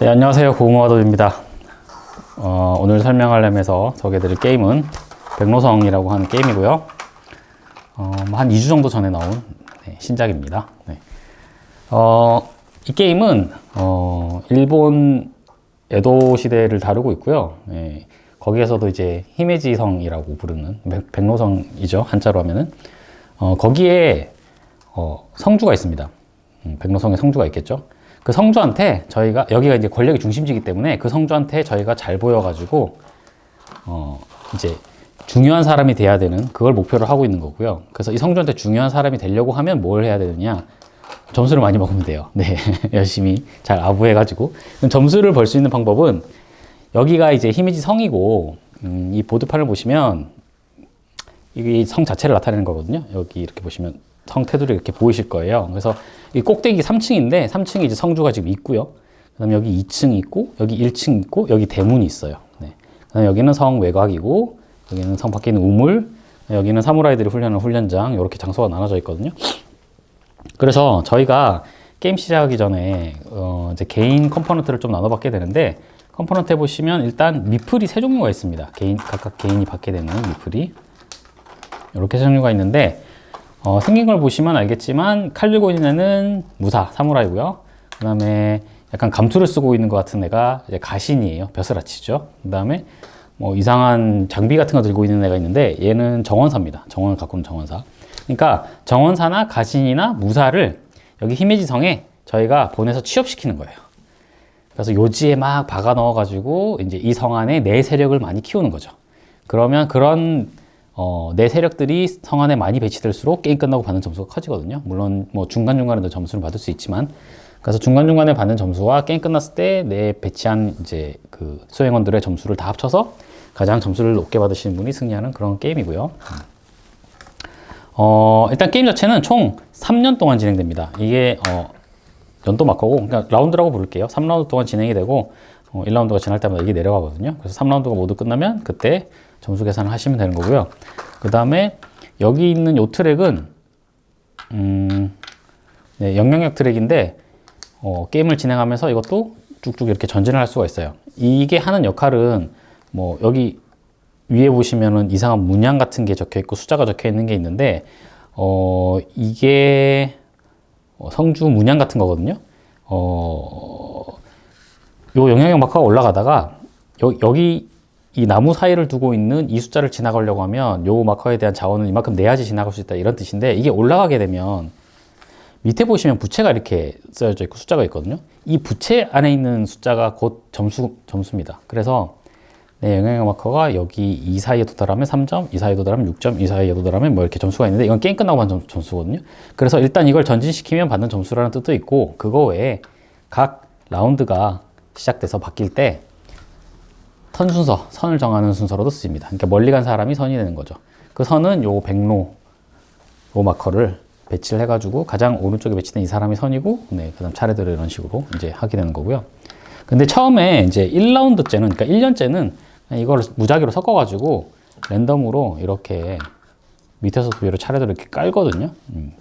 네, 안녕하세요. 고구마도입니다. 어, 오늘 설명하려면서 소개해드릴 게임은 백로성이라고 하는 게임이고요. 어, 뭐한 2주 정도 전에 나온 네, 신작입니다. 네. 어, 이 게임은 어, 일본 에도 시대를 다루고 있고요. 예, 거기에서도 이제 히메지성이라고 부르는 백- 백로성이죠. 한자로 하면은 어, 거기에 어, 성주가 있습니다. 음, 백로성에 성주가 있겠죠. 그 성주한테 저희가 여기가 이제 권력의 중심지이기 때문에 그 성주한테 저희가 잘 보여가지고 어, 이제 중요한 사람이 돼야 되는 그걸 목표로 하고 있는 거고요. 그래서 이 성주한테 중요한 사람이 되려고 하면 뭘 해야 되느냐? 점수를 많이 먹으면 돼요. 네, 열심히 잘 아부해가지고 점수를 벌 수 있는 방법은 여기가 이제 히미지 성이고 음, 이 보드판을 보시면 이게 성 자체를 나타내는 거거든요. 여기 이렇게 보시면 성 테두리 이렇게 보이실 거예요. 그래서 이 꼭대기 3층인데 3층에 이제 성주가 지금 있고요. 그다음에 여기 2층 있고 여기 1층 있고 여기 대문이 있어요. 네. 그다음에 여기는 성 외곽이고 여기는 성 밖에 있는 우물, 여기는 사무라이들이 훈련하는 훈련장 이렇게 장소가 나눠져 있거든요. 그래서 저희가 게임 시작하기 전에 어 이제 개인 컴포넌트를 좀 나눠받게 되는데 컴포넌트에 보시면 일단 미플이 세 종류가 있습니다. 개인 각각 개인이 받게 되는 미플이 이렇게 세 종류가 있는데 어, 생긴 걸 보시면 알겠지만 칼 들고 있는 애는 무사 사무라이고요. 그 다음에 약간 감투를 쓰고 있는 것 같은 애가 이제 가신이에요. 벼슬아치죠. 그 다음에 뭐 이상한 장비 같은 거 들고 있는 애가 있는데 얘는 정원사입니다. 정원을 있는 정원사. 그러니까 정원사나 가신이나 무사를 여기 히메지성에 저희가 보내서 취업시키는 거예요. 그래서 요지에 막 박아 넣어가지고 이제 이 성 안에 내 세력을 많이 키우는 거죠. 그러면 그런 어, 내 세력들이 성 안에 많이 배치될수록 게임 끝나고 받는 점수가 커지거든요. 물론 뭐 중간중간에도 점수를 받을 수 있지만 그래서 중간중간에 받는 점수와 게임 끝났을 때 내 배치한 이제 그 수행원들의 점수를 다 합쳐서 가장 점수를 높게 받으시는 분이 승리하는 그런 게임이고요. 어, 일단 게임 자체는 총 3년 동안 진행됩니다. 이게 어, 연도 마커고 그러니까 라운드라고 부를게요. 3라운드 동안 진행이 되고 어, 1라운드가 지날 때마다 이게 내려가거든요. 그래서 3라운드가 모두 끝나면 그때 점수 계산을 하시면 되는 거고요. 그 다음에 여기 있는 요 트랙은 음, 네, 영향력 트랙인데 어, 게임을 진행하면서 이것도 쭉쭉 이렇게 전진을 할 수가 있어요. 이게 하는 역할은 뭐 여기 위에 보시면은 이상한 문양 같은 게 적혀 있고 숫자가 적혀 있는 게 있는데 어 이게 어, 성주 문양 같은 거거든요. 어, 요 영향력 마커가 올라가다가 여, 여기 이 나무 사이를 두고 있는 이 숫자를 지나가려고 하면 요 마커에 대한 자원을 이만큼 내야지 지나갈 수 있다 이런 뜻인데 이게 올라가게 되면 밑에 보시면 부채가 이렇게 쓰여져 있고 숫자가 있거든요. 이 부채 안에 있는 숫자가 곧 점수 점수입니다. 그래서 네, 영향력 마커가 여기 이 사이에 도달하면 3점, 이 사이에 도달하면 6점, 이 사이에 도달하면 뭐 이렇게 점수가 있는데 이건 게임 끝나고 받는 점- 점수거든요. 그래서 일단 이걸 전진시키면 받는 점수라는 뜻도 있고 그거 외에 각 라운드가 시작돼서 바뀔 때 턴 순서, 선을 정하는 순서로도 쓰입니다. 그러니까 멀리 간 사람이 선이 되는 거죠. 그 선은 요 백로 요 마커를 배치를 해가지고 가장 오른쪽에 배치된 이 사람이 선이고, 네, 그 다음 차례대로 이런 식으로 이제 하게 되는 거고요. 근데 처음에 이제 1라운드째는, 그러니까 1년째는 이걸 무작위로 섞어가지고 랜덤으로 이렇게 밑에서부터 위로 차례대로 이렇게 깔거든요. 음.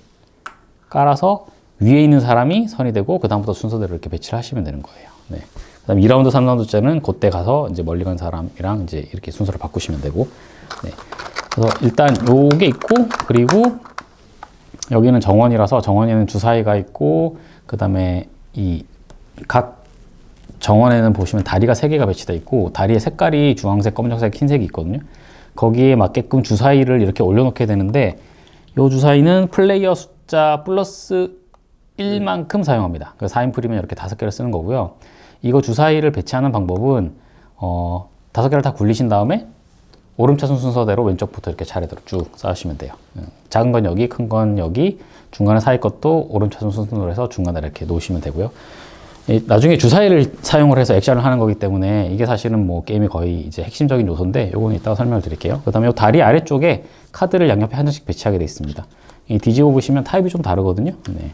깔아서 위에 있는 사람이 선이 되고 그 다음부터 순서대로 이렇게 배치를 하시면 되는 거예요. 네. 그다음 2라운드, 3라운드째는 그때 가서 이제 멀리 간 사람이랑 이제 이렇게 순서를 바꾸시면 되고. 네. 그래서 일단 요게 있고 그리고 여기는 정원이라서 정원에는 주사위가 있고 그다음에 이 각 정원에는 보시면 다리가 세 개가 배치되어 있고 다리의 색깔이 주황색, 검정색, 흰색이 있거든요. 거기에 맞게끔 주사위를 이렇게 올려놓게 되는데 이 주사위는 플레이어 숫자 플러스 1만큼 사용합니다. 그 4인 프리면 이렇게 다섯 개를 쓰는 거고요. 이거 주사위를 배치하는 방법은 어, 다섯 개를 다 굴리신 다음에 오름차순 순서대로 왼쪽부터 이렇게 차례대로 쭉 쌓으시면 돼요. 음, 작은 건 여기, 큰 건 여기, 중간에 사이 것도 오름차순 순서로 해서 중간에 이렇게 놓으시면 되고요. 이 나중에 주사위를 사용을 해서 액션을 하는 거기 때문에 이게 사실은 뭐 게임이 거의 이제 핵심적인 요소인데 요거는 이따가 설명을 드릴게요. 그 다음에 요 다리 아래쪽에 카드를 양옆에 한 장씩 배치하게 되어 있습니다. 이 뒤집어 보시면 타입이 좀 다르거든요. 네.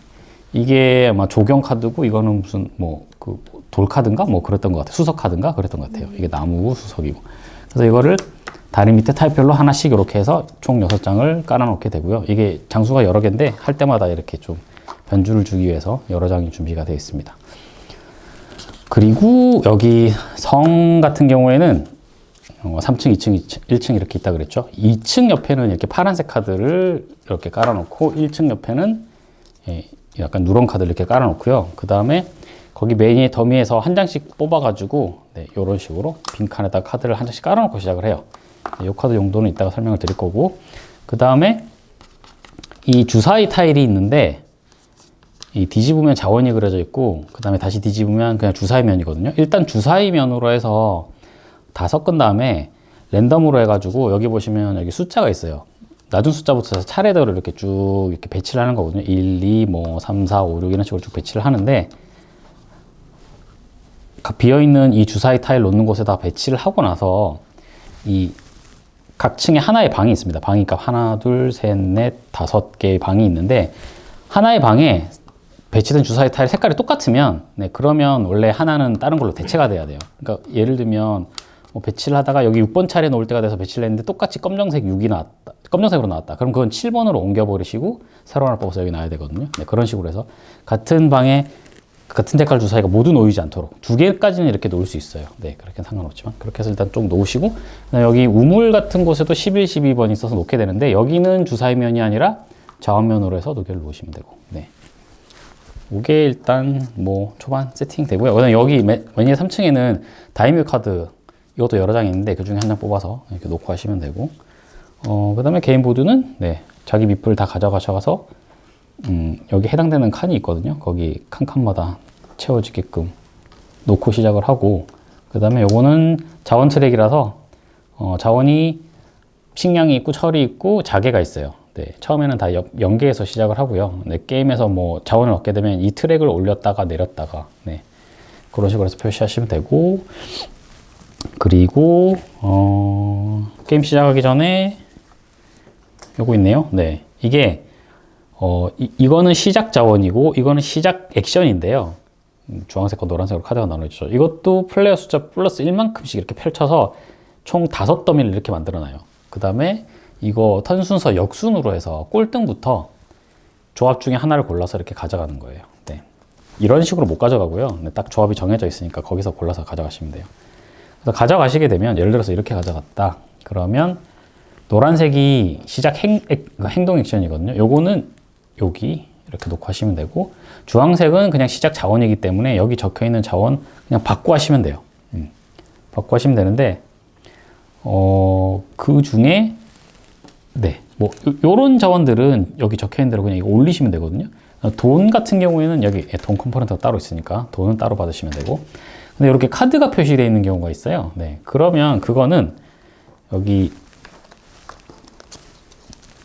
이게 아마 조경 카드고 이거는 무슨 뭐 그 돌 카드인가 뭐 그랬던 것 같아요. 수석 카드인가 그랬던 것 같아요. 이게 나무고 수석이고. 그래서 이거를 다리 밑에 타입별로 하나씩 이렇게 해서 총 6장을 깔아놓게 되고요. 이게 장수가 여러 개인데 할 때마다 이렇게 좀 변주를 주기 위해서 여러 장이 준비가 되어 있습니다. 그리고 여기 성 같은 경우에는 어, 3층, 2층, 2층, 1층 이렇게 있다 그랬죠. 2층 옆에는 이렇게 파란색 카드를 이렇게 깔아놓고 1층 옆에는 예, 약간 누런 카드를 이렇게 깔아놓고요. 그 다음에 거기 메인의 더미에서 한 장씩 뽑아가지고 네, 이런 식으로 빈 칸에다 카드를 한 장씩 깔아놓고 시작을 해요. 네, 이 카드 용도는 이따가 설명을 드릴 거고 그 다음에 이 주사위 타일이 있는데 이 뒤집으면 자원이 그려져 있고 그 다음에 다시 뒤집으면 그냥 주사위 면이거든요. 일단 주사위 면으로 해서 다 섞은 다음에 랜덤으로 해가지고 여기 보시면 여기 숫자가 있어요. 낮은 숫자부터 해서 차례대로 이렇게 쭉 이렇게 배치를 하는 거거든요. 1, 2, 뭐 3, 4, 5, 6 이런 식으로 쭉 배치를 하는데 각 비어있는 이 주사위 타일 놓는 곳에다 배치를 하고 나서 이 각 층에 하나의 방이 있습니다. 방이 그러니까 하나, 둘, 셋, 넷, 다섯 개의 방이 있는데 하나의 방에 배치된 주사위 타일 색깔이 똑같으면 네, 그러면 원래 하나는 다른 걸로 대체가 돼야 돼요. 그러니까 예를 들면 뭐 배치를 하다가 여기 6번 차례 놓을 때가 돼서 배치를 했는데 똑같이 검정색 6이 나왔다. 검정색으로 나왔다. 그럼 그건 7번으로 옮겨 버리시고 새로 하나 뽑아서 여기 놔야 되거든요. 네, 그런 식으로 해서 같은 방에 같은 색깔 주사위가 모두 놓이지 않도록 두 개까지는 이렇게 놓을 수 있어요. 네, 그렇게 상관없지만 그렇게 해서 일단 좀 놓으시고 여기 우물 같은 곳에도 11, 12번이 있어서 놓게 되는데 여기는 주사위면이 아니라 자원면으로 해서 두 개를 놓으시면 되고 네. 이게 일단 뭐 초반 세팅 되고요. 그다음 여기 맨 위에 3층에는 다이뮤 카드 이것도 여러 장 있는데 그 중에 한 장 뽑아서 이렇게 놓고 하시면 되고 어 그 다음에 개인 보드는 네 자기 밑불 다 가져가셔서 음 여기 해당되는 칸이 있거든요. 거기 칸 칸마다 채워지게끔 놓고 시작을 하고 그 다음에 요거는 자원 트랙이라서 어 자원이 식량이 있고 철이 있고 자개가 있어요. 네, 처음에는 다 연- 연계해서 시작을 하고요. 네, 게임에서 뭐 자원을 얻게 되면 이 트랙을 올렸다가 내렸다가 네, 그런 식으로 해서 표시하시면 되고 그리고 어, 게임 시작하기 전에 요거 있네요. 네, 이게 어, 이, 이거는 시작 자원이고 이거는 시작 액션인데요. 음, 주황색과 노란색으로 카드가 나눠있죠. 이것도 플레이어 숫자 플러스 1만큼씩 이렇게 펼쳐서 총 다섯 더미를 이렇게 만들어놔요. 그 다음에 이거 턴 순서 역순으로 해서 꼴등부터 조합 중에 하나를 골라서 이렇게 가져가는 거예요. 네. 이런 식으로 못 가져가고요. 네, 딱 조합이 정해져 있으니까 거기서 골라서 가져가시면 돼요. 그래서 가져가시게 되면 예를 들어서 이렇게 가져갔다. 그러면 노란색이 시작 행, 액- 행동 액션이거든요. 요거는 여기 이렇게 놓고 하시면 되고 주황색은 그냥 시작 자원이기 때문에 여기 적혀 있는 자원 그냥 받고 하시면 돼요. 음. 받고 하시면 되는데 어, 그 중에 네, 뭐 요- 요런 자원들은 여기 적혀 있는 대로 그냥 올리시면 되거든요. 어, 돈 같은 경우에는 여기 예, 돈 컴포넌트가 따로 있으니까 돈은 따로 받으시면 되고 근데 이렇게 카드가 표시되어 있는 경우가 있어요. 네, 그러면 그거는 여기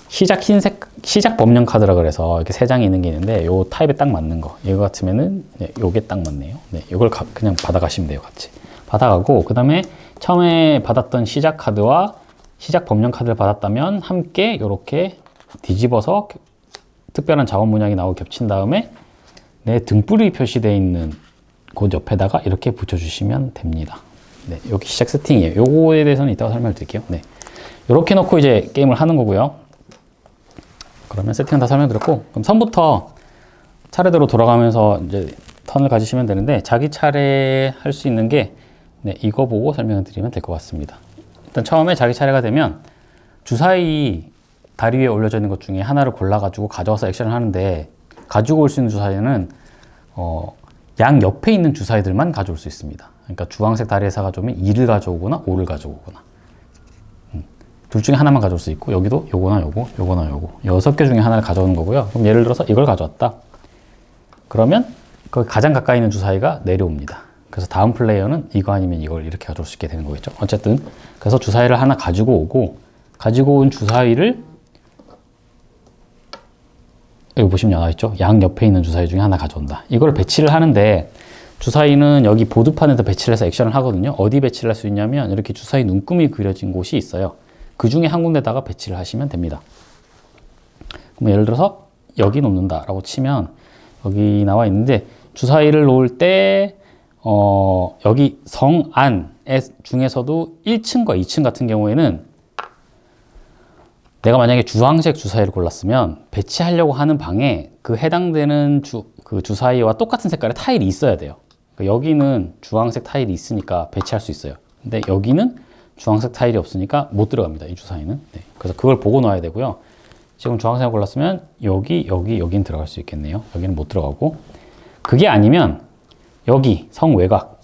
시작 흰색 시작 범용 카드라 그래서 이렇게 세 장이 있는 게 있는데 요 타입에 딱 맞는 거 이거 같으면은 네, 요게 딱 맞네요. 네, 요걸 가- 그냥 받아가시면 돼요, 같이 받아가고 그 다음에 처음에 받았던 시작 카드와 시작 범용 카드를 받았다면 함께 이렇게 뒤집어서 특별한 자원 문양이 나오고 겹친 다음에 내 등불이 표시되어 있는 곳 옆에다가 이렇게 붙여주시면 됩니다. 네, 여기 시작 세팅이에요. 요거에 대해서는 이따가 설명을 드릴게요. 네, 이렇게 놓고 이제 게임을 하는 거고요. 그러면 세팅은 다 설명드렸고 그럼 선부터 차례대로 돌아가면서 이제 턴을 가지시면 되는데 자기 차례 할 수 있는 게 네, 이거 보고 설명을 드리면 될 것 같습니다. 일단 처음에 자기 차례가 되면 주사위 다리 위에 올려져 있는 것 중에 하나를 골라가지고 가져와서 액션을 하는데 가지고 올 수 있는 주사위는 어, 양 옆에 있는 주사위들만 가져올 수 있습니다. 그러니까 주황색 다리에서 가져오면 2를 가져오거나 5를 가져오거나 음, 둘 중에 하나만 가져올 수 있고 여기도 요거나 요거 요거나 요거 여섯 개 중에 하나를 가져오는 거고요. 그럼 예를 들어서 이걸 가져왔다. 그러면 그 가장 가까이 있는 주사위가 내려옵니다. 그래서 다음 플레이어는 이거 아니면 이걸 이렇게 가져올 수 있게 되는 거겠죠. 어쨌든 그래서 주사위를 하나 가지고 오고 가지고 온 주사위를 여기 보시면 나와 있죠. 양 옆에 있는 주사위 중에 하나 가져온다. 이걸 배치를 하는데 주사위는 여기 보드판에다 배치를 해서 액션을 하거든요. 어디 배치를 할 수 있냐면 이렇게 주사위 눈금이 그려진 곳이 있어요. 그 중에 한 군데다가 배치를 하시면 됩니다. 그럼 예를 들어서 여기 놓는다라고 치면 여기 나와 있는데 주사위를 놓을 때 어, 여기 성 안에 중에서도 1층과 2층 같은 경우에는 내가 만약에 주황색 주사위를 골랐으면 배치하려고 하는 방에 그 해당되는 주, 그 주사위와 똑같은 색깔의 타일이 있어야 돼요. 그러니까 여기는 주황색 타일이 있으니까 배치할 수 있어요. 근데 여기는 주황색 타일이 없으니까 못 들어갑니다. 이 주사위는. 네. 그래서 그걸 보고 놔야 되고요. 지금 주황색을 골랐으면 여기, 여기, 여긴 들어갈 수 있겠네요. 여기는 못 들어가고. 그게 아니면 여기 성외곽.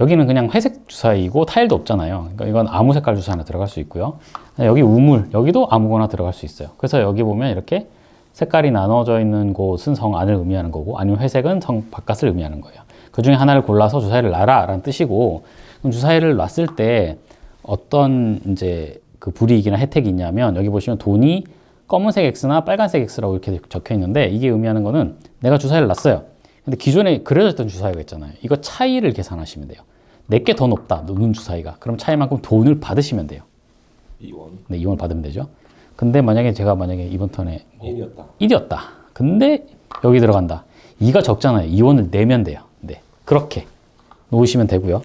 여기는 그냥 회색 주사위고 타일도 없잖아요. 그러니까 이건 아무 색깔 주사 하나 들어갈 수 있고요. 여기 우물, 여기도 아무거나 들어갈 수 있어요. 그래서 여기 보면 이렇게 색깔이 나눠져 있는 곳은 성 안을 의미하는 거고 아니면 회색은 성 바깥을 의미하는 거예요. 그 중에 하나를 골라서 주사위를 놔라 라는 뜻이고 주사위를 놨을 때 어떤 이제 그 불이익이나 혜택이 있냐면 여기 보시면 돈이 검은색 X나 빨간색 X라고 이렇게 적혀 있는데 이게 의미하는 거는 내가 주사위를 놨어요. 근데 기존에 그려졌던 주사위가 있잖아요. 이거 차이를 계산하시면 돼요. 내게 더 높다. 눈 주사위가. 그럼 차이만큼 돈을 받으시면 돼요. 이원 네, 이원을 받으면 되죠. 근데 만약에 제가 만약에 이번 턴에 1이었다. 1이었다. 근데 여기 들어간다. 2가 적잖아요. 2원을 내면 돼요. 네. 그렇게 놓으시면 되고요.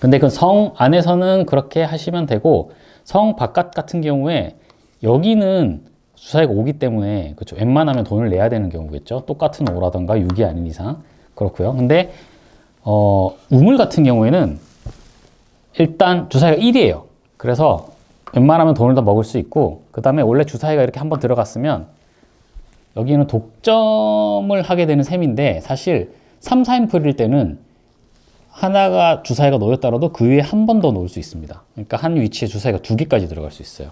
근데 그 성 안에서는 그렇게 하시면 되고 성 바깥 같은 경우에 여기는 주사위가 오기 때문에 그렇죠. 웬만하면 돈을 내야 되는 경우겠죠. 똑같은 5라던가 6이 아닌 이상 그렇고요. 근데 어, 우물 같은 경우에는 일단 주사위가 1이에요. 그래서 웬만하면 돈을 더 먹을 수 있고 그 다음에 원래 주사위가 이렇게 한번 들어갔으면 여기는 독점을 하게 되는 셈인데 사실 3, 4인풀일 때는 하나가 주사위가 놓였더라도 그 위에 한 번 더 놓을 수 있습니다. 그러니까 한 위치에 주사위가 두 개까지 들어갈 수 있어요.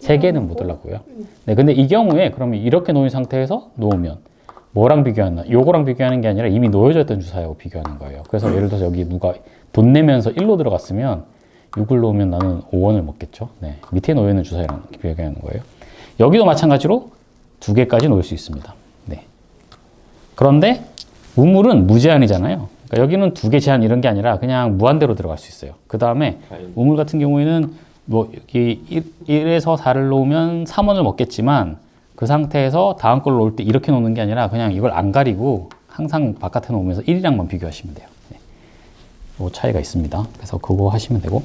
세 개는 못 들라고요. 네, 근데 이 경우에 그러면 이렇게 놓인 상태에서 놓으면 뭐랑 비교하나? 요거랑 비교하는 게 아니라 이미 놓여져 있던 주사위하고 비교하는 거예요. 그래서 예를 들어서 여기 누가 돈 내면서 1로 들어갔으면 6을 놓으면 나는 5원을 먹겠죠. 네, 밑에 놓여 있는 주사위랑 비교하는 거예요. 여기도 마찬가지로 두 개까지 놓을 수 있습니다. 네. 그런데 우물은 무제한이잖아요. 그러니까 여기는 두 개 제한 이런 게 아니라 그냥 무한대로 들어갈 수 있어요. 그 다음에 우물 같은 경우에는 뭐 여기 1, 에서 4를 놓으면 3원을 먹겠지만 그 상태에서 다음 걸 놓을 때 이렇게 놓는 게 아니라 그냥 이걸 안 가리고 항상 바깥에 놓으면서 1이랑만 비교하시면 돼요. 네. 요 차이가 있습니다. 그래서 그거 하시면 되고.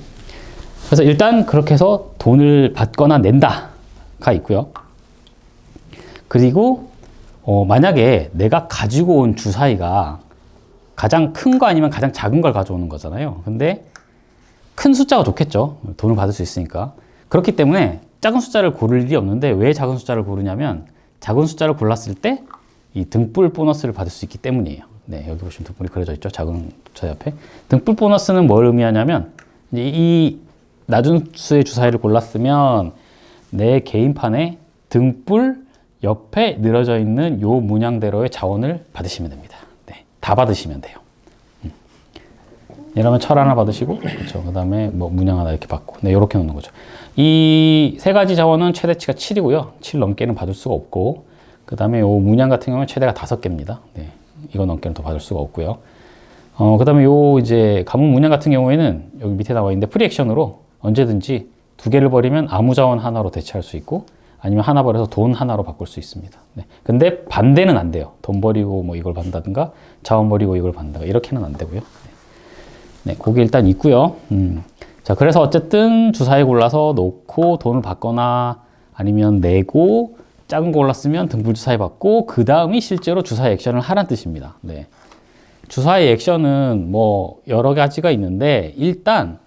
그래서 일단 그렇게 해서 돈을 받거나 낸다가 있고요. 그리고 어, 만약에 내가 가지고 온 주사위가 가장 큰 거 아니면 가장 작은 걸 가져오는 거잖아요. 근데 큰 숫자가 좋겠죠. 돈을 받을 수 있으니까. 그렇기 때문에 작은 숫자를 고를 일이 없는데 왜 작은 숫자를 고르냐면 작은 숫자를 골랐을 때 이 등불 보너스를 받을 수 있기 때문이에요. 네, 여기 보시면 등불이 그려져 있죠. 작은 숫자 옆에. 등불 보너스는 뭘 의미하냐면 이 낮은 수의 주사위를 골랐으면 내 개인판에 등불 옆에 늘어져 있는 요 문양대로의 자원을 받으시면 됩니다. 네, 다 받으시면 돼요. 음. 이러면 철 하나 받으시고, 그렇죠. 그 다음에 뭐 문양 하나 이렇게 받고, 네, 이렇게 놓는 거죠. 이 세 가지 자원은 최대치가 7이고요. 7 넘게는 받을 수가 없고, 그 다음에 요 문양 같은 경우는 최대가 다섯 개입니다. 네, 이거 넘게는 더 받을 수가 없고요. 어, 그 다음에 요 이제 가문 문양 같은 경우에는 여기 밑에 나와 있는데 프리액션으로 언제든지 두 개를 버리면 아무 자원 하나로 대체할 수 있고 아니면 하나 버려서 돈 하나로 바꿀 수 있습니다. 네. 근데 반대는 안 돼요. 돈 버리고 뭐 이걸 받는다든가 자원 버리고 이걸 받는다든가 이렇게는 안 되고요. 네, 그게 일단 있고요. 음. 자, 그래서 어쨌든 주사위 골라서 놓고 돈을 받거나 아니면 내고 작은 거 골랐으면 등불 주사위 받고 그 다음이 실제로 주사위 액션을 하라는 뜻입니다. 네. 주사위 액션은 뭐 여러 가지가 있는데 일단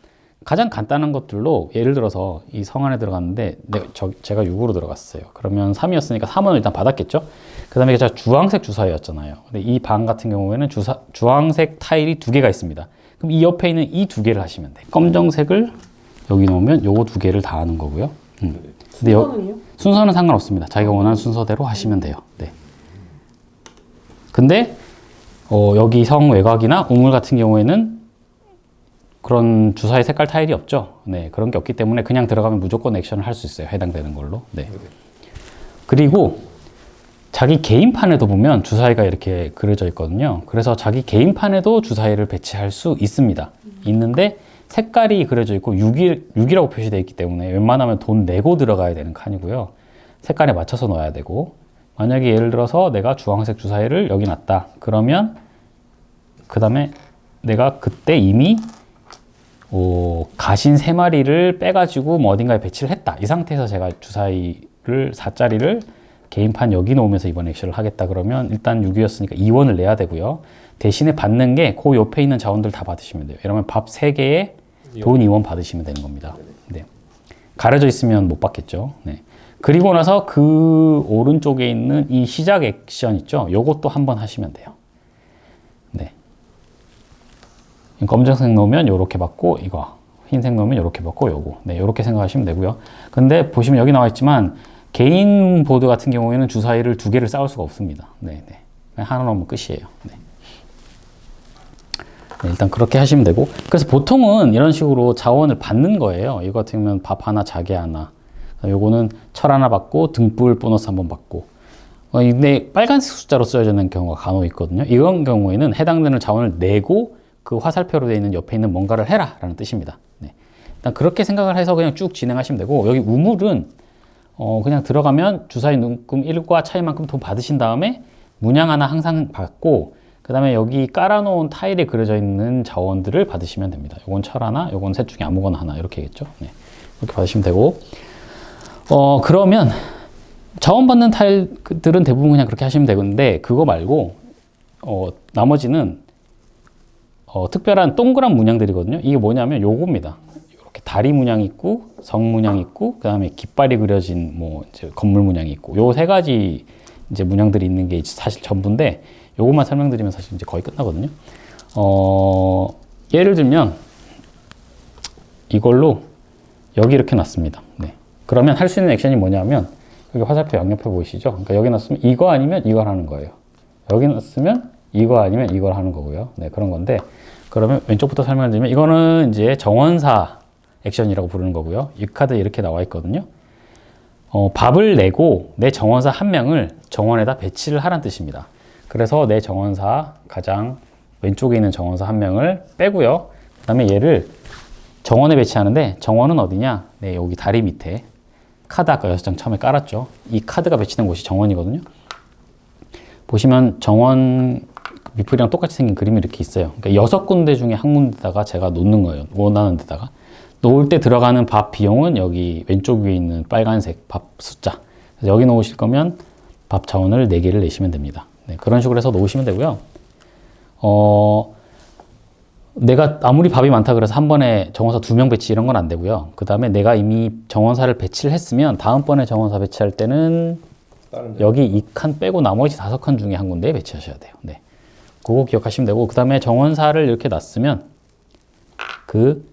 가장 간단한 것들로 예를 들어서 이 성 안에 들어갔는데 네, 저, 제가 6으로 들어갔어요. 그러면 3이었으니까 3원을 일단 받았겠죠. 그 다음에 제가 주황색 주사위였잖아요. 근데 이 방 같은 경우에는 주사, 주황색 타일이 두 개가 있습니다. 그럼 이 옆에 있는 이 두 개를 하시면 돼요. 검정색을 여기 놓으면 요거 두 개를 다 하는 거고요. 음. 근데 여, 순서는요? 순서는 상관없습니다. 자기가 원하는 순서대로 하시면 돼요. 네. 근데 어, 여기 성 외곽이나 우물 같은 경우에는 그런 주사위 색깔 타일이 없죠. 네, 그런 게 없기 때문에 그냥 들어가면 무조건 액션을 할 수 있어요. 해당되는 걸로. 네. 그리고 자기 개인판에도 보면 주사위가 이렇게 그려져 있거든요. 그래서 자기 개인판에도 주사위를 배치할 수 있습니다. 있는데 색깔이 그려져 있고 6이, 6이라고 표시되어 있기 때문에 웬만하면 돈 내고 들어가야 되는 칸이고요. 색깔에 맞춰서 넣어야 되고 만약에 예를 들어서 내가 주황색 주사위를 여기 놨다. 그러면 그 다음에 내가 그때 이미 어, 가신 세 마리를 빼가지고 뭐 어딘가에 배치를 했다. 이 상태에서 제가 주사위를 4짜리를 개인판 여기 놓으면서 이번 액션을 하겠다 그러면 일단 6위였으니까 2원을 내야 되고요. 대신에 받는 게 그 옆에 있는 자원들 다 받으시면 돼요. 이러면 밥 3개에 돈 2원 받으시면 되는 겁니다. 네. 가려져 있으면 못 받겠죠. 네. 그리고 나서 그 오른쪽에 있는 이 시작 액션 있죠? 요것도 한번 하시면 돼요. 네. 검정색 넣으면 요렇게 받고 이거. 흰색 넣으면 요렇게 받고 요거. 네 요렇게 생각하시면 되고요. 근데 보시면 여기 나와 있지만 개인 보드 같은 경우에는 주사위를 두 개를 쌓을 수가 없습니다. 네네. 그냥 하나 넣으면 끝이에요. 네. 네, 일단 그렇게 하시면 되고. 그래서 보통은 이런 식으로 자원을 받는 거예요. 이거 같은 경우는 밥 하나 자개 하나. 요거는 철 하나 받고 등불 보너스 한번 받고. 어, 근데 빨간색 숫자로 쓰여져 있는 경우가 간혹 있거든요. 이런 경우에는 해당되는 자원을 내고 그 화살표로 되어 있는 옆에 있는 뭔가를 해라 라는 뜻입니다 네. 일단 그렇게 생각을 해서 그냥 쭉 진행하시면 되고 여기 우물은 어 그냥 들어가면 주사위 눈금 1과 차이만큼 돈 받으신 다음에 문양 하나 항상 받고 그 다음에 여기 깔아놓은 타일에 그려져 있는 자원들을 받으시면 됩니다. 요건 철 하나, 요건 셋 중에 아무거나 하나 이렇게겠죠. 네. 이렇게 받으시면 되고 어 그러면 자원 받는 타일들은 대부분 그냥 그렇게 하시면 되는데 그거 말고 어 나머지는 어, 특별한 동그란 문양들이거든요. 이게 뭐냐면 요겁니다. 이렇게 다리 문양 있고 성 문양 있고 그다음에 깃발이 그려진 뭐 이제 건물 문양이 있고 요 세 가지 이제 문양들이 있는 게 사실 전부인데 요것만 설명드리면 사실 이제 거의 끝나거든요. 어, 예를 들면 이걸로 여기 이렇게 놨습니다. 네. 그러면 할 수 있는 액션이 뭐냐면 여기 화살표 양옆에 보이시죠? 그러니까 여기 놨으면 이거 아니면 이걸 하는 거예요. 여기 놨으면 이거 아니면 이걸 하는 거고요. 네, 그런 건데 그러면 왼쪽부터 설명을 드리면 이거는 이제 정원사 액션이라고 부르는 거고요. 이 카드 이렇게 나와 있거든요. 어, 밥을 내고 내 정원사 한 명을 정원에다 배치를 하라는 뜻입니다. 그래서 내 정원사 가장 왼쪽에 있는 정원사 한 명을 빼고요. 그 다음에 얘를 정원에 배치하는데 정원은 어디냐? 네, 여기 다리 밑에 카드 아까 6장 처음에 깔았죠. 이 카드가 배치된 곳이 정원이거든요. 보시면 정원 미플이랑 똑같이 생긴 그림이 이렇게 있어요. 그러니까 여섯 군데 중에 한 군데다가 제가 놓는 거예요. 원하는 데다가. 놓을 때 들어가는 밥 비용은 여기 왼쪽 위에 있는 빨간색 밥 숫자. 여기 놓으실 거면 밥 자원을 4개를 내시면 됩니다. 네, 그런 식으로 해서 놓으시면 되고요. 어, 내가 아무리 밥이 많다 그래서 한 번에 정원사 두 명 배치 이런 건 안 되고요. 그 다음에 내가 이미 정원사를 배치를 했으면 다음번에 정원사 배치할 때는. 여기 이 칸 빼고 나머지 다섯 칸 중에 한 군데에 배치하셔야 돼요. 네. 그거 기억하시면 되고, 그 다음에 정원사를 이렇게 놨으면 그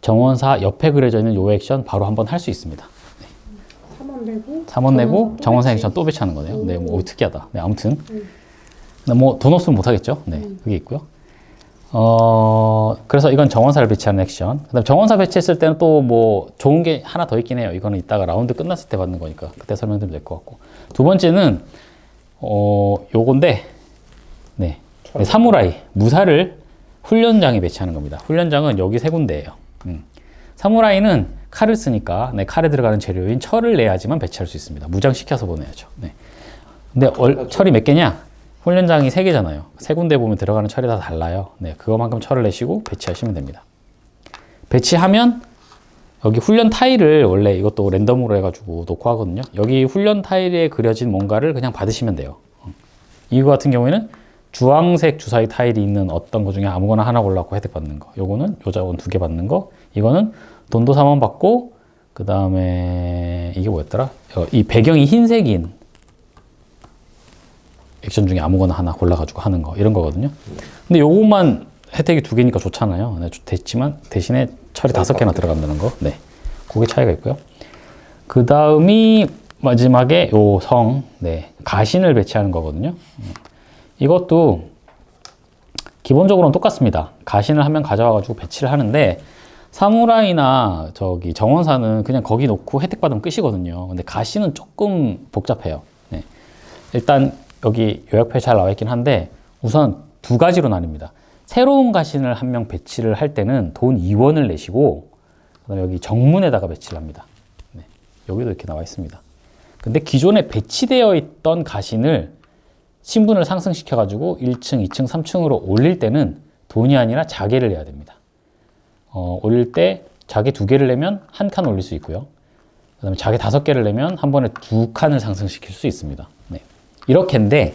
정원사 옆에 그려져 있는 요 액션 바로 한번 할 수 있습니다. 3원 내고 3원 내고 또 정원사. 액션 또 배치하는 거네요. 네, 뭐 오. 오, 특이하다. 네, 아무튼. 음. 뭐돈 없으면 못 하겠죠. 네, 그게 있고요. 어, 그래서 이건 정원사를 배치하는 액션. 그 다음 정원사 배치했을 때는 또 뭐 좋은 게 하나 더 있긴 해요. 이거는 이따가 라운드 끝났을 때 받는 거니까 그때 설명드리면 될 것 같고. 두 번째는 어, 요건데 네. 네, 사무라이 무사를 훈련장에 배치하는 겁니다. 훈련장은 여기 세 군데예요. 음. 사무라이는 칼을 쓰니까 네, 칼에 들어가는 재료인 철을 내야지만 배치할 수 있습니다. 무장시켜서 보내야죠. 네. 근데 얼, 철이 몇 개냐? 훈련장이 세 개잖아요. 세 군데 보면 들어가는 철이 다 달라요. 네, 그거만큼 철을 내시고 배치하시면 됩니다. 배치하면 여기 훈련 타일을 원래 이것도 랜덤으로 해가지고 놓고 하거든요. 여기 훈련 타일에 그려진 뭔가를 그냥 받으시면 돼요. 어. 이거 같은 경우에는 주황색 주사위 타일이 있는 어떤 것 중에 아무거나 하나 골라고 혜택 받는 거. 요거는 요자원 두 개 받는 거. 이거는 돈도 3원 받고 그 다음에 이게 뭐였더라? 어, 이 배경이 흰색인 액션 중에 아무거나 하나 골라가지고 하는 거 이런 거거든요. 근데 요것만 혜택이 두 개니까 좋잖아요. 네, 좋- 됐지만 대신에 철이 다섯 개나 들어간다는 거. 네, 그게 차이가 있고요. 그 다음이 마지막에 요 성, 네, 가신을 배치하는 거거든요. 음. 이것도 기본적으로는 똑같습니다. 가신을 한명 가져와가지고 배치를 하는데 사무라이나 저기 정원사는 그냥 거기 놓고 혜택 받으면 끝이거든요. 근데 가신은 조금 복잡해요. 네. 일단 여기 요약표에 잘 나와 있긴 한데 우선 두 가지로 나뉩니다. 새로운 가신을 한 명 배치를 할 때는 돈 2원을 내시고 그다음에 여기 정문에다가 배치를 합니다. 네. 여기도 이렇게 나와 있습니다. 근데 기존에 배치되어 있던 가신을 신분을 상승시켜 가지고 1층, 2층, 3층으로 올릴 때는 돈이 아니라 자개를 내야 됩니다. 어, 올릴 때 자개 두 개를 내면 한 칸 올릴 수 있고요. 그 다음에 자기 다섯 개를 내면 한 번에 두 칸을 상승시킬 수 있습니다. 네. 이렇게인데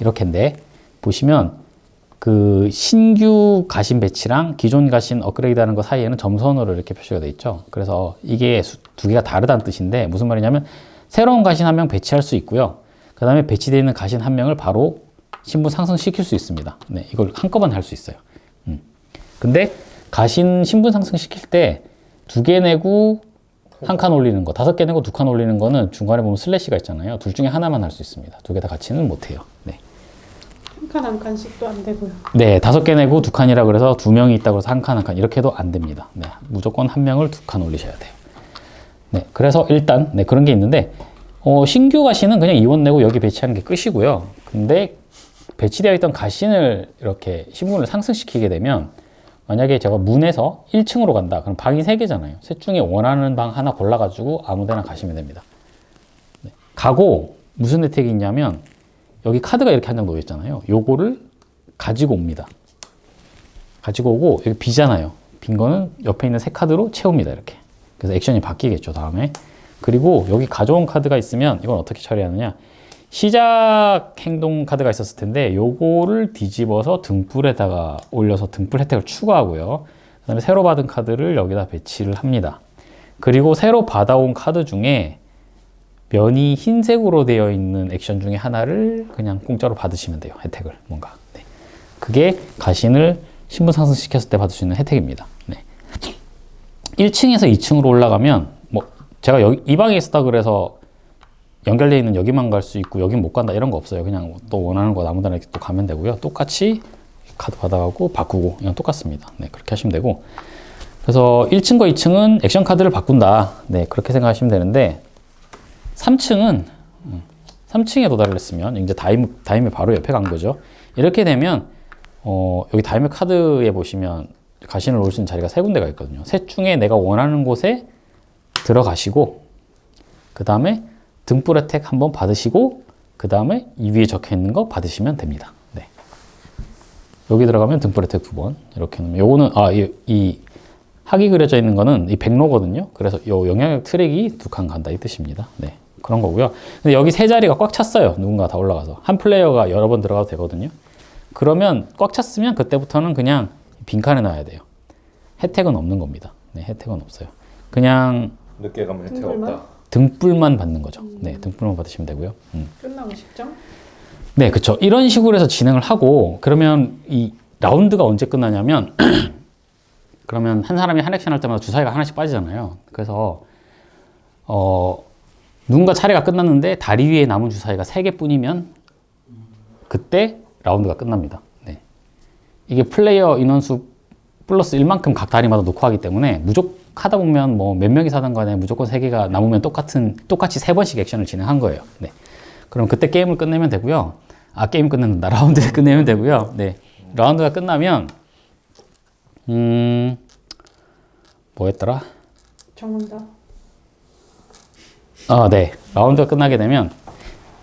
이렇게인데 보시면 그 신규 가신 배치랑 기존 가신 업그레이드 하는 거 사이에는 점선으로 이렇게 표시가 돼 있죠. 그래서 이게 수- 두 개가 다르다는 뜻인데 무슨 말이냐면 새로운 가신 한 명 배치할 수 있고요. 그 다음에 배치되어 있는 가신 한 명을 바로 신분 상승시킬 수 있습니다. 네, 이걸 한꺼번에 할 수 있어요. 음. 근데 가신 신분 상승시킬 때 두 개 내고 한 칸 올리는 거, 다섯 개 내고 두 칸 올리는 거는 중간에 보면 슬래시가 있잖아요. 둘 중에 하나만 할 수 있습니다. 두 개 다 같이는 못해요. 네. 한칸한 칸씩도 안 되고요. 네, 다섯 개 내고 두 칸이라 그래서 두 명이 있다고 해서 한 칸 한 칸 이렇게 해도 안 됩니다. 네, 무조건 한 명을 두 칸 올리셔야 돼요. 네, 그래서 일단 네 그런 게 있는데 어, 신규 가시는 그냥 이원 내고 여기 배치하는 게 끝이고요. 근데 배치되어 있던 가신을 이렇게 신분을 상승시키게 되면 만약에 제가 문에서 1층으로 간다. 그럼 방이 세개잖아요 셋 중에 원하는 방 하나 골라가지고 아무 데나 가시면 됩니다. 네. 가고 무슨 혜택이 있냐면 여기 카드가 이렇게 한 장 놓여 있잖아요. 요거를 가지고 옵니다. 가지고 오고 여기 비잖아요. 빈 거는 옆에 있는 새 카드로 채웁니다. 이렇게. 그래서 액션이 바뀌겠죠. 다음에. 그리고 여기 가져온 카드가 있으면 이건 어떻게 처리하느냐. 시작 행동 카드가 있었을 텐데 요거를 뒤집어서 등불에다가 올려서 등불 혜택을 추가하고요. 그 다음에 새로 받은 카드를 여기다 배치를 합니다. 그리고 새로 받아온 카드 중에 면이 흰색으로 되어 있는 액션 중에 하나를 그냥 공짜로 받으시면 돼요. 혜택을 뭔가. 네. 그게 가신을 신분 상승시켰을 때 받을 수 있는 혜택입니다. 네. 1층에서 2층으로 올라가면 뭐 제가 여기 이 방에 있었다 그래서 연결되어 있는 여기만 갈 수 있고 여긴 못 간다 이런 거 없어요. 그냥 또 원하는 곳 아무데나 이렇게 또 가면 되고요. 똑같이 카드 받아가고 바꾸고 그냥 똑같습니다. 네 그렇게 하시면 되고 그래서 1층과 2층은 액션 카드를 바꾼다. 네 그렇게 생각하시면 되는데 3층은 3층에 도달을 했으면 이제 다임 다임이 바로 옆에 간 거죠. 이렇게 되면 어, 여기 다임의 카드에 보시면 가신을 올 수 있는 자리가 세 군데가 있거든요. 셋 중에 내가 원하는 곳에 들어가시고 그 다음에 등불 혜택 한번 받으시고 그 다음에 이 위에 적혀 있는 거 받으시면 됩니다. 네. 여기 들어가면 등불 혜택 두 번 이렇게 요거는 아이 이 학이 그려져 있는 거는 이 백로거든요. 그래서 요 영향력 트랙이 두 칸 간다 이 뜻입니다. 네. 그런 거고요. 근데 여기 세 자리가 꽉 찼어요. 누군가 다 올라가서 한 플레이어가 여러 번 들어가도 되거든요. 그러면 꽉 찼으면 그때부터는 그냥 빈칸에 놔야 돼요. 혜택은 없는 겁니다. 네, 혜택은 없어요. 그냥 늦게 가면 혜택 등불만? 없다. 등불만 받는 거죠. 네, 등불만 받으시면 되고요. 음. 끝나고 싶죠? 네, 그렇죠. 이런 식으로 해서 진행을 하고 그러면 이 라운드가 언제 끝나냐면 그러면 한 사람이 한 액션 할 때마다 주사위가 하나씩 빠지잖아요. 그래서 어 누군가 차례가 끝났는데 다리 위에 남은 주사위가 세 개뿐이면 그때 라운드가 끝납니다. 네. 이게 플레이어 인원수 플러스 1만큼 각 다리마다 놓고 하기 때문에 무조건 하다 보면 뭐 몇 명이 사든 간에 무조건 세 개가 남으면 똑같은 똑같이 세 번씩 액션을 진행한 거예요. 네. 그럼 그때 게임을 끝내면 되고요. 아 게임 끝낸다. 라운드를 끝내면 되고요. 네. 라운드가 끝나면 음 뭐였더라? 정한다. 아, 네. 라운드가 끝나게 되면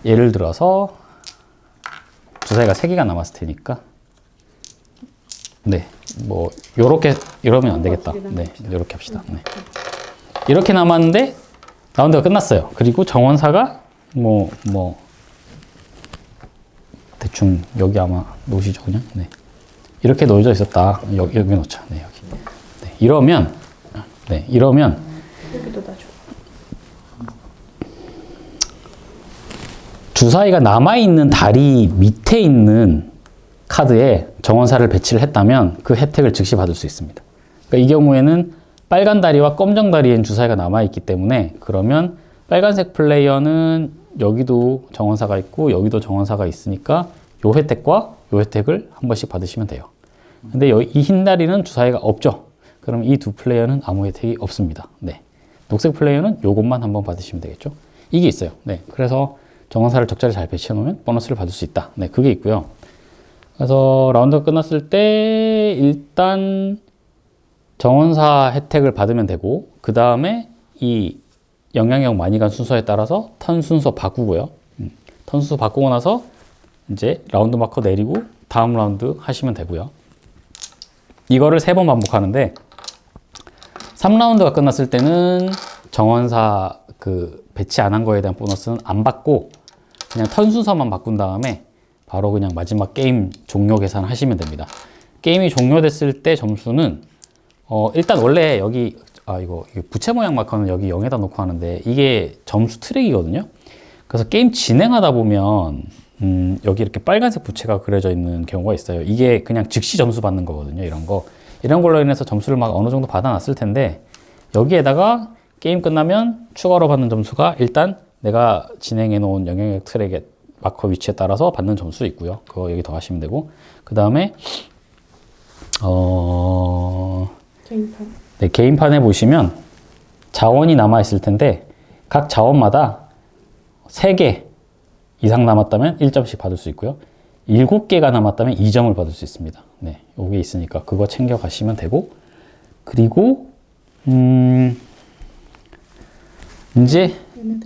예를 들어서 주사위가 세 개가 남았을 테니까 네. 뭐 요렇게 이러면 안 되겠다. 네. 요렇게 합시다. 네. 이렇게 남았는데 라운드가 끝났어요. 그리고 정원사가 뭐뭐 대충 여기 아마 놓으시죠 그냥. 네. 이렇게 놓여져 있었다. 여기 여기 놓자. 네, 여기. 네. 이러면 네. 이러면 여기도 다 줘. 주사위가 남아 있는 다리 밑에 있는 카드에 정원사를 배치를 했다면 그 혜택을 즉시 받을 수 있습니다. 그러니까 이 경우에는 빨간 다리와 검정 다리엔 주사위가 남아있기 때문에 그러면 빨간색 플레이어는 여기도 정원사가 있고 여기도 정원사가 있으니까 요 혜택과 요 혜택을 한 번씩 받으시면 돼요. 근데 이 흰 다리는 주사위가 없죠. 그럼 이 두 플레이어는 아무 혜택이 없습니다. 네. 녹색 플레이어는 요것만 한번 받으시면 되겠죠. 이게 있어요. 네. 그래서 정원사를 적절히 잘 배치해 놓으면 보너스를 받을 수 있다. 네. 그게 있고요. 그래서 라운드가 끝났을 때 일단 정원사 혜택을 받으면 되고 그 다음에 이 영향력 많이 간 순서에 따라서 턴 순서 바꾸고요. 음, 턴 순서 바꾸고 나서 이제 라운드 마커 내리고 다음 라운드 하시면 되고요. 이거를 세 번 반복하는데 3라운드가 끝났을 때는 정원사 그그 배치 안 한 거에 대한 보너스는 안 받고 그냥 턴 순서만 바꾼 다음에 바로 그냥 마지막 게임 종료 계산을 하시면 됩니다. 게임이 종료됐을 때 점수는 어 일단 원래 여기 아 이거, 부채 모양 마커는 여기 0에다 놓고 하는데 이게 점수 트랙이거든요. 그래서 게임 진행하다 보면 음, 여기 이렇게 빨간색 부채가 그려져 있는 경우가 있어요. 이게 그냥 즉시 점수 받는 거거든요. 이런 거 이런 걸로 인해서 점수를 막 어느 정도 받아놨을 텐데 여기에다가 게임 끝나면 추가로 받는 점수가 일단 내가 진행해 놓은 영향력 트랙의 마커 위치에 따라서 받는 점수 있고요. 그거 여기 더 하시면 되고 그 다음에 어 개인판. 네, 게임판에 보시면 자원이 남아 있을 텐데 각 자원마다 3개 이상 남았다면 1점씩 받을 수 있고요. 7개가 남았다면 2점을 받을 수 있습니다. 네, 요게 있으니까 그거 챙겨 가시면 되고 그리고 음 이제. 네.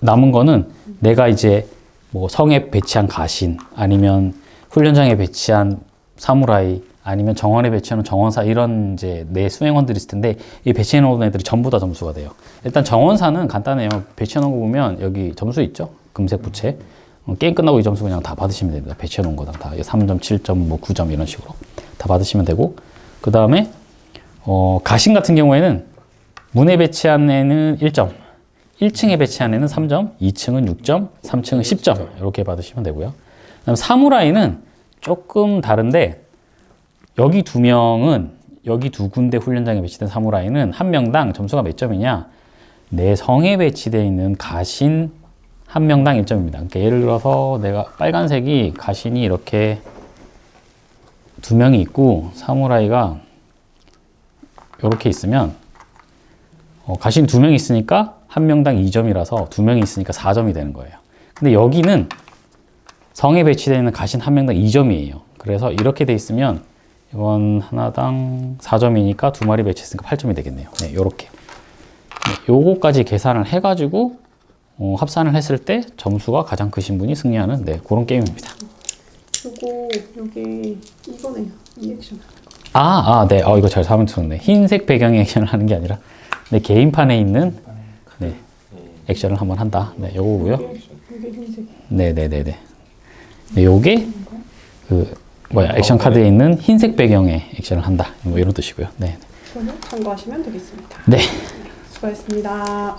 남은 거는 내가 이제 뭐 성에 배치한 가신 아니면 훈련장에 배치한 사무라이 아니면 정원에 배치하는 정원사 이런 이제 내 수행원들이 있을 텐데 이 배치해 놓은 애들이 전부 다 점수가 돼요. 일단 정원사는 간단해요. 배치해 놓은 거 보면 여기 점수 있죠? 금색 부채. 어, 게임 끝나고 이 점수 그냥 다 받으시면 됩니다. 배치해 놓은 거다. 다 3점, 7점, 뭐 9점 이런 식으로 다 받으시면 되고 그 다음에 어, 가신 같은 경우에는 문에 배치한 애는 1점, 1층에 배치한 애는 3점, 2층은 6점, 3층은 10점 이렇게 받으시면 되고요. 그다음 사무라이는 조금 다른데 여기 두 명은 여기 두 군데 훈련장에 배치된 사무라이는 한 명당 점수가 몇 점이냐? 내 성에 배치되어 있는 가신 한 명당 1점입니다. 그러니까 예를 들어서 내가 빨간색이 가신이 이렇게 두 명이 있고 사무라이가 이렇게 있으면 어, 가신 두 명 있으니까 한 명당 2점이라서 두 명이 있으니까 4점이 되는 거예요. 근데 여기는 성에 배치되어 있는 가신 한 명당 2점이에요. 그래서 이렇게 돼 있으면 이건 하나당 4점이니까 두 마리 배치했으니까 8점이 되겠네요. 네, 요렇게. 네, 요거까지 계산을 해가지고 어, 합산을 했을 때 점수가 가장 크신 분이 승리하는 네, 그런 게임입니다. 요거 요게 이거네요. 이 액션. 아, 아, 네. 어, 이거 잘 사면 들었네. 흰색 배경의 액션을 하는 게 아니라 네, 개인판에 있는 네, 액션을 한번 한다. 네, 요거고요. 네, 네, 네, 네. 네, 요게 그 뭐야 액션 카드에 있는 흰색 배경의 액션을 한다. 뭐 이런 뜻이고요. 네, 참고하시면 되겠습니다. 네. 수고했습니다.